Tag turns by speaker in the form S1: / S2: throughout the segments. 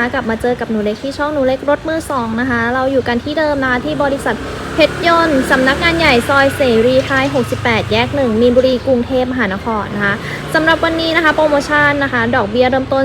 S1: นะคะ กลับมาเจอกับหนูเล็กที่ช่องหนูเล็กรถมือสองนะคะ เราอยู่กันที่เดิมนะที่บริษัท เพชรยนต์สำนักงานใหญ่ซอยเสรีไทย 68 แยก 1 มีนบุรีกรุงเทพมหานครนะคะสำหรับวันนี้นะคะ โปรโมชั่นนะคะ ดอกเบี้ยเริ่มต้น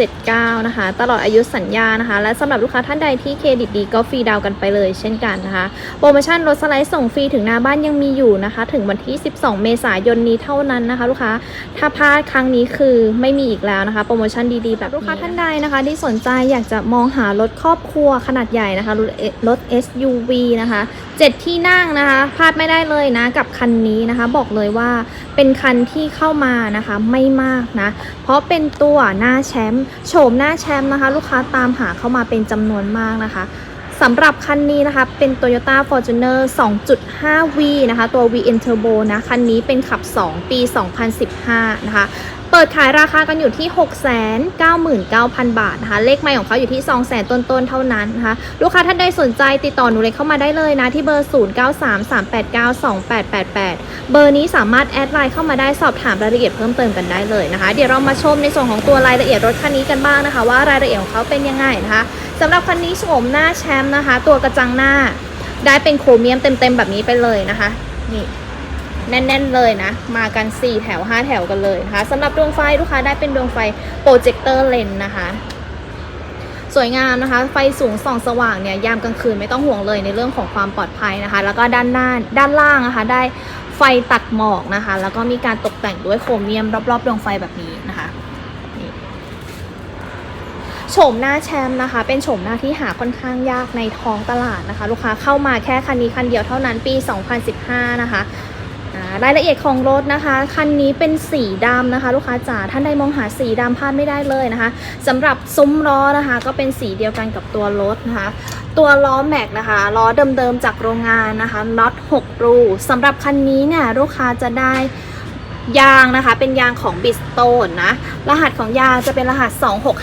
S1: 2.79 นะคะ ตลอดอายุสัญญานะคะ และสำหรับลูกค้าท่านใดที่เครดิตดีก็ฟรีดาวกันไปเลยเช่นกันนะคะ โปรโมชั่นรถสไลด์ส่งฟรีถึงหน้าบ้านยังมีอยู่นะคะ ถึงวันที่ 12 เมษายนนี้เท่านั้นนะคะ ลูกค้าถ้าพลาดครั้งนี้คือไม่มีอีกแล้วนะคะ โปรโมชั่นดีๆ แบบลูกค้าท่านใดนะคะ ที่สนใจอยากจะมองหารถครอบครัวขนาดใหญ่นะคะรถรถ SUV นะคะ7 ที่นั่งนะคะพลาดไม่ได้เลยนะกับคันนี้นะคะ บอกเลยว่าเป็นคันที่เข้ามานะคะไม่มากนะ เพราะเป็นตัวหน้าแชมป์โฉมหน้าแชมป์นะคะ ลูกค้าตามหาเข้ามาเป็นจำนวนมากนะคะ สำหรับคันนี้นะคะ เป็น Toyota Fortuner 2.5V นะคะ ตัว VN Turbo นะ คันนี้เป็นขับ 2 ปี 2015 นะคะ เปิดขายราคากันอยู่ที่ 699,000 บาทนะคะ เลขไม่ของเขาอยู่ที่ 200,000 ต้นๆ เท่านั้นนะคะ ลูกค้าท่านใดสนใจติดต่อหนูเล็กเข้ามาได้เลยนะ ที่เบอร์ 0933892888 เบอร์นี้สามารถแอดไลน์เข้ามาได้สอบถามรายละเอียดเพิ่มเติมกันได้เลยนะคะ เดี๋ยวเรามาชมในส่วนของตัวรายละเอียดรถคันนี้กันบ้างนะคะ ว่ารายละเอียดของเขาเป็นยังไงนะคะ สำหรับคันนี้โฉมหน้าแชมป์นะคะ ตัวกระจังหน้าได้เป็นโครเมียมเต็มๆแบบนี้ไปเลยนะคะ นี่แน่นๆเลยนะ มากัน 4 แถว 5 แถวกันเลยนะคะสำหรับดวงไฟลูกค้าได้เป็นดวงไฟโปรเจคเตอร์เลนนะคะ สวยงามนะคะ ไฟสูงส่องสว่างเนี่ยยามกลางคืนไม่ต้องห่วงเลยในเรื่องของความปลอดภัยนะคะ แล้วก็ด้านหน้าด้านล่างนะคะ ได้ไฟตัดหมอกนะคะ แล้วก็มีการตกแต่งด้วยโครเมียมรอบๆดวงไฟแบบนี้นะคะ โฉมหน้าแชมป์นะคะ เป็นโฉมหน้าที่หาค่อนข้างยากในท้องตลาดนะคะ ลูกค้าเข้ามาแค่คันนี้คันเดียวเท่านั้นปี 2015 นะคะอ่ารายละเอียดของรถนะคะ คันนี้เป็นสีดำนะคะ ลูกค้าจ๋าท่านใดมองหาสีดำพลาดไม่ได้เลยนะคะสำหรับซุ้มล้อนะคะ ก็เป็นสีเดียวกันกับตัวรถนะคะ ตัวล้อแม็กนะคะล้อเดิมๆจากโรงงานนะคะน็อต6รูสำหรับคันนี้เนี่ยลูกค้าจะได้ ยางนะคะ เป็นยางของบิสโตนนะ รหัสของยางจะเป็นรหัส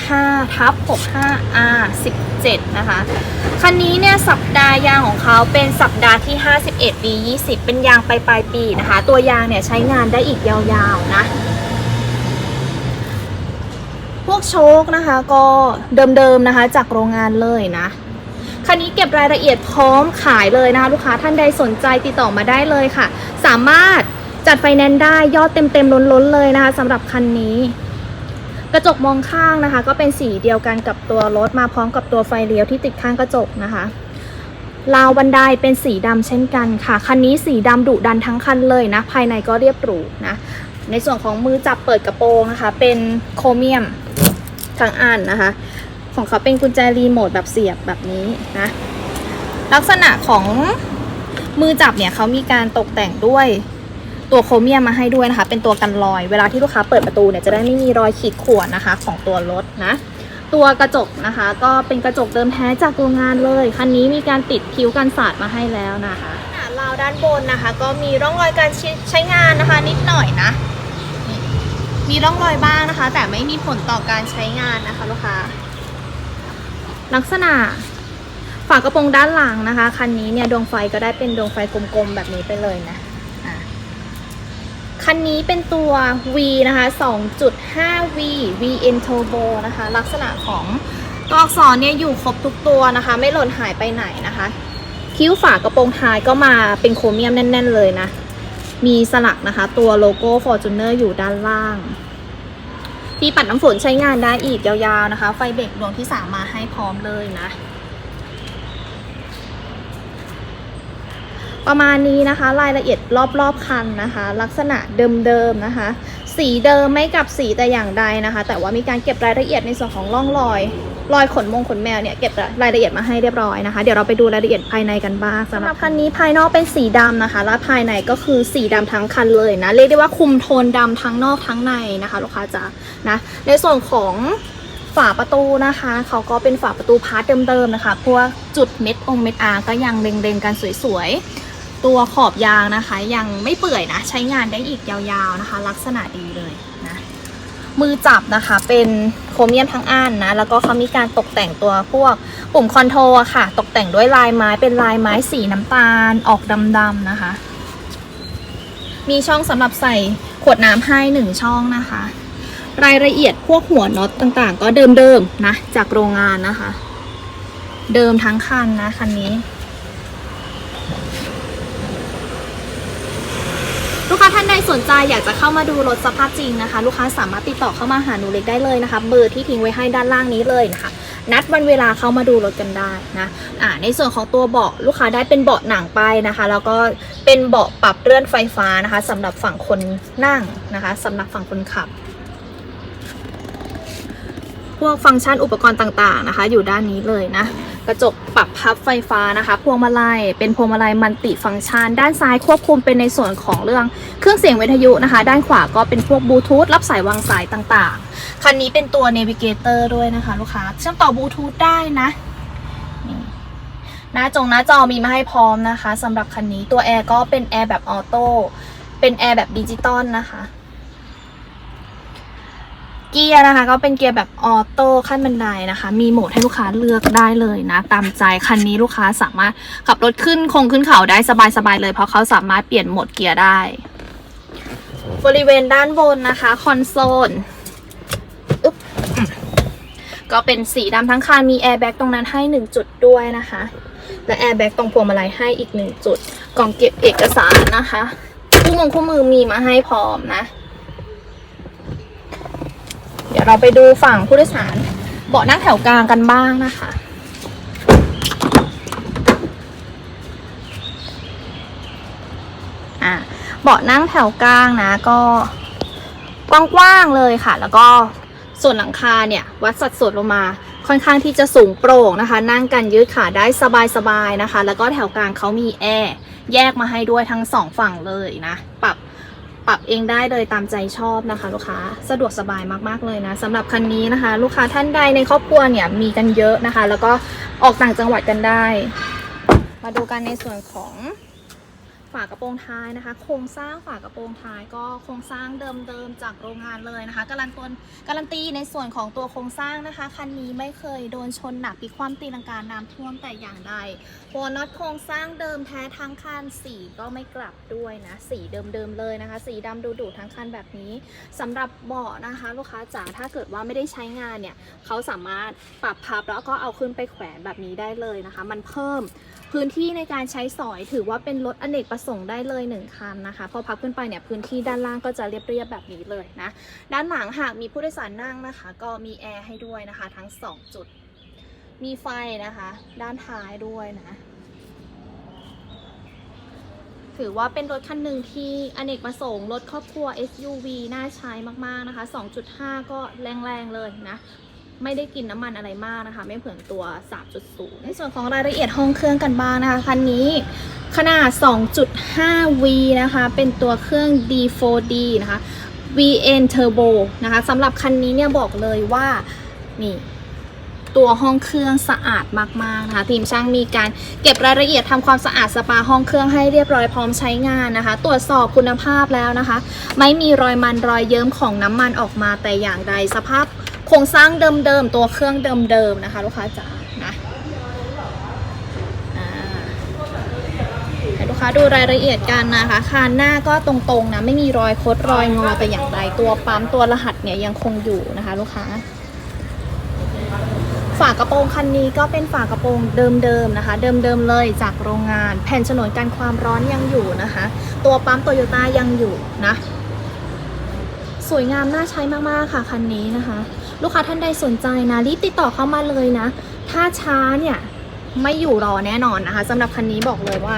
S1: 265ทับ 65R 17 นะคะ คันนี้เนี่ยสัปดาห์ยางของเขาเป็นสัปดาห์ที่ 51ปี20 เป็นยางปลายปลายปีนะคะ ตัวยางเนี่ยใช้งานได้อีกยาวๆนะพวกโชคนะคะก็เดิมๆนะคะจากโรงงานเลยนะคันนี้เก็บรายละเอียดพร้อมขายเลยนะคะลูกค้าท่านใดสนใจติดต่อมาได้เลยค่ะ สามารถ จัดไฟแนนซ์ได้ยอดเต็มๆล้นๆเลยนะคะสำหรับคันนี้ กระจกมองข้างนะคะ ก็เป็นสีเดียวกันกับตัวรถมาพร้อมกับตัวไฟเลี้ยวที่ติดข้างกระจกนะคะราวบันไดเป็นสีดำเช่นกันค่ะคันนี้สีดำดุดันทั้งคันเลยนะ ภายในก็เรียบหรูนะในส่วนของมือจับเปิดกระโปรงนะคะ เป็นโครเมียมทั้งอันนะคะ ของเขาเป็นกุญแจรีโมทแบบเสียบแบบนี้นะลักษณะของมือจับเนี่ยเขามีการตกแต่งด้วย ตัวโครเมียมมาให้ด้วยนะคะ เป็นตัวกันรอย เวลาที่ลูกค้าเปิดประตูเนี่ยจะได้ไม่มีรอยขีดข่วนนะคะ ของตัวรถนะ ตัวกระจกนะคะ ก็เป็นกระจกเดิมแท้จากโรงงานเลย คันนี้มีการติดคิ้วกันสาดมาให้แล้วนะคะราวด้านบนนะคะ ก็มีร่องรอยการใช้งานนะคะ นิดหน่อยนะนี่มีร่องรอยบ้างนะคะ แต่ไม่มีผลต่อการใช้งานนะคะลูกค้าลักษณะฝากระโปรงด้านหลังนะคะ คันนี้เนี่ยดวงไฟก็ได้เป็นดวงไฟกลมๆแบบนี้ไปเลยนะอะ คันนี้เป็นตัว V นะคะ 2.5V VN Turbo นะคะ ลักษณะของตัวอักษรเนี่ยอยู่ครบทุกตัวนะคะ ไม่หล่นหายไปไหนนะคะ คิ้วฝากระโปรงท้ายก็มาเป็นโครเมียมแน่น ๆ เลยนะ มีสลักนะคะ ตัวโลโก้ Fortuner อยู่ด้านล่าง ที่ปัดน้ำฝนใช้งานได้อีกยาวๆนะคะ ไฟเบรกดวงที่สามมาให้พร้อมเลยนะ ประมาณนี้นะคะรายละเอียดรอบๆคันนะคะ ลักษณะเดิมๆนะคะ สีเดิมไม่กับสีแต่อย่างใดนะคะ แต่ว่ามีการเก็บรายละเอียดในส่วนของร่องรอย รอยขนมงขนแมวเนี่ยเก็บรายละเอียดมาให้เรียบร้อยนะคะ เดี๋ยวเราไปดูรายละเอียดภายในกันบ้างสำหรับคันนี้ภายนอกเป็นสีดำนะคะ และภายในก็คือสีดำทั้งคันเลยนะเรียกได้ว่าคุมโทนดำทั้งนอกทั้งในนะคะลูกค้าจ๋านะในส่วนของฝาประตูนะคะเขาก็เป็นฝาประตูพาร์ทเดิมๆนะคะพวกจุดเม็ดองเม็ดอาก็ยังเล็งๆกันสวยๆ ตัวขอบยางนะคะ ยังไม่เปื่อยนะ ใช้งานได้อีกยาวๆนะคะ ลักษณะดีเลยนะมือจับนะคะเป็นโครเมียมทั้งอันนะ แล้วก็เขามีการตกแต่งตัวพวกปุ่มคอนโทรลค่ะ ตกแต่งด้วยลายไม้เป็นลายไม้สีน้ำตาลออกดำๆนะคะ มีช่องสำหรับใส่ขวดน้ำให้หนึ่งช่องนะคะ รายละเอียดพวกหัวน็อตต่างๆ ก็เดิมๆนะจากโรงงานนะคะ เดิมทั้งคันนะคันนี้ ลูกค้าท่านใด สนใจอยากจะเข้ามาดูรถสภาพจริงนะคะ ลูกค้าสามารถติดต่อเข้ามาหาหนูเล็กได้เลยนะคะ เบอร์ที่ทิ้งไว้ให้ด้านล่างนี้เลยนะคะ นัดวันเวลาเข้ามาดูรถกันได้นะอ่าในส่วนของตัวเบาะลูกค้าได้เป็นเบาะหนังไปนะคะ แล้วก็เป็นเบาะปรับเลื่อนไฟฟ้านะคะสำหรับฝั่งคนนั่งนะคะสำหรับฝั่งคนขับ พวกฟังก์ชันอุปกรณ์ต่างๆนะคะ อยู่ด้านนี้เลยนะ กระจกปรับพับไฟฟ้านะคะ พวงมาลัยเป็นพวงมาลัยมัลติฟังก์ชัน ด้านซ้ายควบคุมเป็นในส่วนของเรื่องเครื่องเสียงวิทยุนะคะ ด้านขวาก็เป็นพวกบลูทูธรับสายวางสายต่างๆ คันนี้เป็นตัวเนวิเกเตอร์ด้วยนะคะลูกค้าเชื่อมต่อบลูทูธได้นะนี่หน้าจงหน้าจอมีมาให้พร้อมนะคะสำหรับคันนี้ตัวแอร์ก็เป็นแอร์แบบออโต้เป็นแอร์แบบดิจิตอลนะคะ เกียร์นะคะ ก็เป็นเกียร์แบบออโต้ขั้นบันไดนะคะ มีโหมดให้ลูกค้าเลือกได้เลยนะ ตามใจคันนี้ลูกค้าสามารถขับรถขึ้นคงขึ้นเขาได้สบายๆเลย เพราะเขาสามารถเปลี่ยนโหมดเกียร์ได้ บริเวณด้านบนนะคะคอนโซลอึ๊บก็เป็นสีดำทั้งคันมีแอร์แบ็กตรงนั้นให้ 1 จุดด้วยนะคะ และแอร์แบ็กตรงพวงมาลัยให้อีก 1 จุด กล่องเก็บเอกสารนะคะ คู่มงคู่มือมีมาให้พร้อมนะ เดี๋ยวเราไปดูฝั่งผู้โดยสาร เบาะนั่งแถวกลางกันบ้างนะคะ อะเบาะนั่งแถวกลางนะก็กว้างๆเลยค่ะ แล้วก็ส่วนหลังคาเนี่ย วัดสัดส่วนลงมาค่อนข้างที่จะสูงโปร่งนะคะ นั่งกันยืดขาได้สบายๆนะคะ แล้วก็แถวกลางเขามีแอร์แยกมาให้ด้วยทั้งสองฝั่งเลยนะ ปรับเองได้เลยตามใจชอบนะคะ ลูกค้าสะดวกสบายมากๆเลยนะสำหรับคันนี้นะคะ ลูกค้าท่านใดในครอบครัวเนี่ยมีกันเยอะนะคะ แล้วก็ออกต่างจังหวัดกันได้ มาดูกันในส่วนของฝากระโปรงท้ายนะคะ โครงสร้างฝากระโปรงท้ายก็โครงสร้างเดิมๆจากโรงงานเลยนะคะการันตนการันตีในส่วนของตัวโครงสร้างนะคะคันนี้ไม่เคยโดนชนหนักพิความตีลังกาน้ำท่วมแต่อย่างใด หัวน็อตโครงสร้างเดิมแท้ทั้งคันสีก็ไม่กลับด้วยนะ สีเดิมๆเลยนะคะ สีดำดูดุทั้งคันแบบนี้สำหรับเบาะนะคะ ลูกค้าจ๋าถ้าเกิดว่าไม่ได้ใช้งานเนี่ยเขาสามารถปรับพับแล้วก็เอาขึ้นไปแขวนแบบนี้ได้เลยนะคะ มันเพิ่มพื้นที่ในการใช้สอยถือว่าเป็นรถอเนกประสงค์ได้เลยหนึ่งคันนะคะพอพับขึ้นไปเนี่ยพื้นที่ด้านล่างก็จะเรียบๆแบบนี้เลยนะ ด้านหลังหากมีผู้โดยสารนั่งนะคะ ก็มีแอร์ให้ด้วยนะคะ ทั้งสองจุด มีไฟนะคะ ด้านท้ายด้วยนะ ถือว่าเป็นรถคันหนึ่งที่อเนกประสงค์รถครอบครัว SUV น่าใช้มากๆนะคะ 2.5 ก็แรงๆเลยนะไม่ได้กินน้ำมันอะไรมากนะคะ ไม่เหมือนตัว 3.0 ในส่วนของรายละเอียดห้องเครื่องกันบ้างนะคะ คันนี้ขนาด 2.5V นะคะ เป็นตัวเครื่อง D4D นะคะ VN Turbo นะคะสำหรับคันนี้เนี่ยบอกเลยว่า นี่ ตัวห้องเครื่องสะอาดมากๆนะคะ ทีมช่างมีการเก็บรายละเอียดทำความสะอาดสปาห้องเครื่องให้เรียบร้อยพร้อมใช้งานนะคะ ตรวจสอบคุณภาพแล้วนะคะ ไม่มีรอยมันรอยเยิ้มของน้ำมันออกมาแต่อย่างใดสภาพโครงสร้างเดิมๆตัวเครื่องเดิมๆนะคะ ลูกค้าจ๋านะอ่าให้ลูกค้าดูรายละเอียดกันนะคะคานหน้าก็ตรงๆนะไม่มีรอยคดรอยงอแต่อย่างใดตัวปั๊มตัวรหัสเนี่ยยังคงอยู่นะคะ ลูกค้า ฝากระโปรงคันนี้ก็เป็นฝากระโปรงเดิมๆนะคะ เดิมๆเลยจากโรงงาน แผ่นฉนวนกันความร้อนยังอยู่นะคะ ตัวปั๊มโตโยต้ายังอยู่นะสวยงามน่าใช้มากๆค่ะคันนี้นะคะ ลูกค้าท่านใดสนใจนะรีบติดต่อเข้ามาเลยนะ ถ้าช้าเนี่ยไม่อยู่รอแน่นอนนะคะสำหรับคันนี้บอกเลยว่า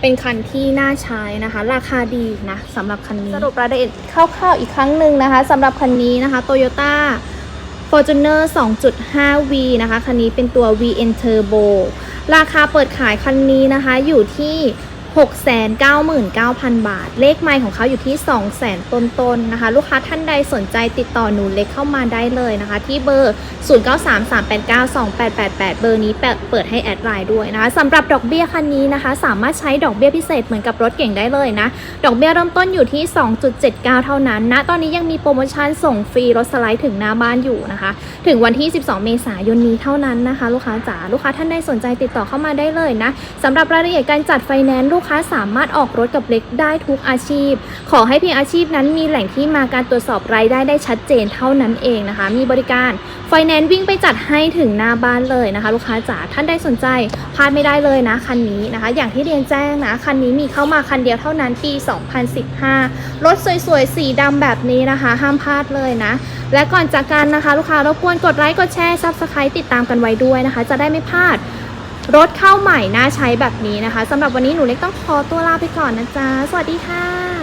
S1: เป็นคันที่น่าใช้นะคะ ราคาดีนะสำหรับคันนี้ สรุปรายละเอียดคร่าวๆอีกครั้งหนึ่งนะคะสำหรับคันนี้นะคะ Toyota Fortuner 2.5V นะคะ คันนี้เป็นตัว VN Turbo ราคาเปิดขายคันนี้นะคะอยู่ที่ 699,000 บาท เลขไมล์ของเขาอยู่ที่ 200,000 ต้นๆนะคะ ลูกค้าท่านใดสนใจติดต่อหนูเล็กเข้ามาได้เลยนะคะ ที่เบอร์ 0933892888 เบอร์นี้เปิดเปิดให้แอดไลน์ด้วยนะคะสำหรับดอกเบี้ยคันนี้นะคะ สามารถใช้ดอกเบี้ยพิเศษเหมือนกับรถเก่งได้เลยนะ ดอกเบี้ยเริ่มต้นอยู่ที่ 2.79 เท่านั้นนะ ตอนนี้ยังมีโปรโมชั่นส่งฟรีรถสไลด์ถึงหน้าบ้านอยู่นะคะ ถึงวันที่ 12 เมษายนนี้เท่านั้นนะคะ ลูกค้าจ๋า ลูกค้าท่านใดสนใจติดต่อเข้ามาได้เลยนะสำหรับรายละเอียดการจัดไฟแนนซ์ลูกค้าสามารถออกรถกับเล็กได้ทุกอาชีพ ขอให้เพียงอาชีพนั้นมีแหล่งที่มาการตรวจสอบรายได้ได้ชัดเจนเท่านั้นเองนะคะ มีบริการไฟแนนซ์วิ่งไปจัดให้ถึงหน้าบ้านเลยนะคะ ลูกค้าจ๋าท่านใดสนใจพลาดไม่ได้เลยนะคันนี้นะคะ อย่างที่เรียนแจ้งนะคันนี้มีเข้ามาคันเดียวเท่านั้นปี 2015 รถสวยๆสีดำแบบนี้นะคะ ห้ามพลาดเลยนะ และก่อนจากกันนะคะ ลูกค้ารบกวนกดไลค์กดแชร์ซับสไครต์ติดตามกันไว้ด้วยนะคะ จะได้ไม่พลาด รถเข้าใหม่น่าใช้แบบนี้นะคะสำหรับวันนี้หนูเล็กต้องขอตัวลาไปก่อนนะจ๊ะ สวัสดีค่ะ